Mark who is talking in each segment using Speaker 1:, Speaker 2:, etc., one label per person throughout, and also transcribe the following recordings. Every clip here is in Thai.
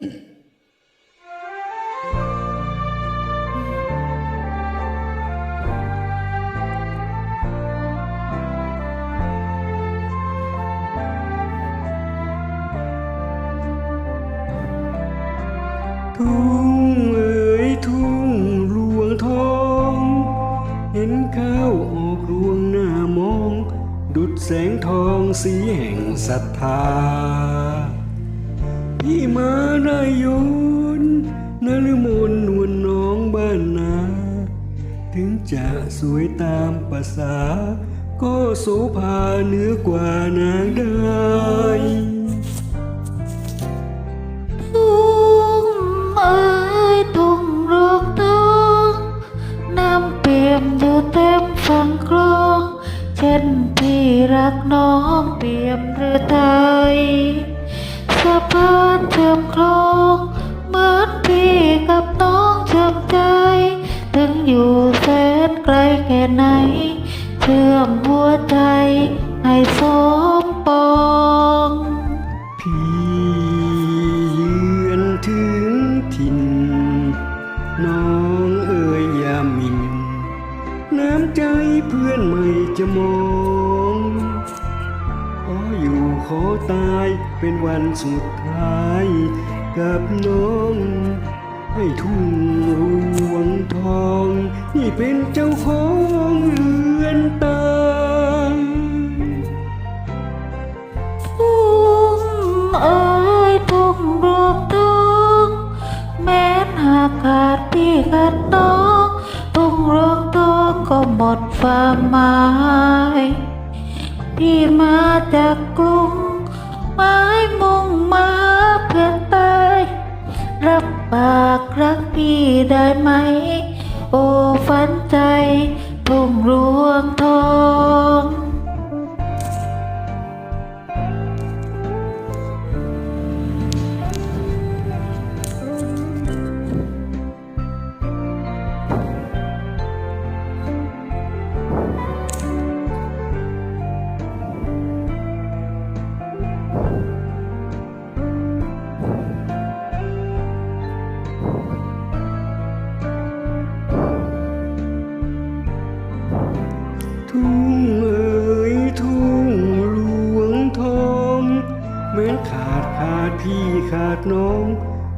Speaker 1: ทุ่งเอ๋ยทุ่งรวงทอง เห็นข้าวออกรวงหน้ามอง ดุดแสงทองสีแห่งศรัทธา พี่มาได้ยนนรมนนวลน้องบ้านนา ถึงจะสวยตามภาษา ก็โสภาเหนือกว่านางได้
Speaker 2: ทุ่งเอ้ยทุ่งรอกทองน้ำเปี่ยมอยู่เต็มฝั่งคลองเช่นพี่รักน้องเปี่ยมหรือไทย สะพานเชื่อมคลองเหมือนพี่กับน้องเชื่อมใจ ถึงอยู่แสนไกลแค่ไหน เชื่อมหัวใจให้สมปอง
Speaker 1: พี่ยืนถึงถิ่น น้องเอ่ยอยามิน น้ำใจเพื่อนไม่จะมอง ขอตายเป็นวันสุดท้าย กับน้องให้ทุ่งรวงทอง นี่เป็นเจ้าของเรือนตา
Speaker 2: ทุ่งเอ้ยทุ่งรวงทองแม้นหากขาดพี่ขาดน้องทุ่งรวงทองก็หมดความหมาย พี่มาจากกรุงไม้มุ่งมาเพื่อตายรับปากรักพี่ได้ไหม โอ้ฝันใจทุ่งรวงทอง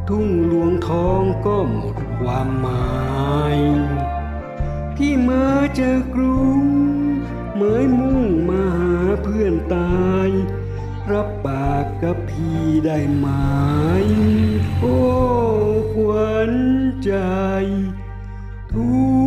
Speaker 1: ทุ่งหลวงทองก็หมดความหมายที่มาเจอกรุงเหมยมุ่งมาหาเพื่อนตาย รับปากกับพี่ได้ไหมโอ้ขวัญใจทุ่ง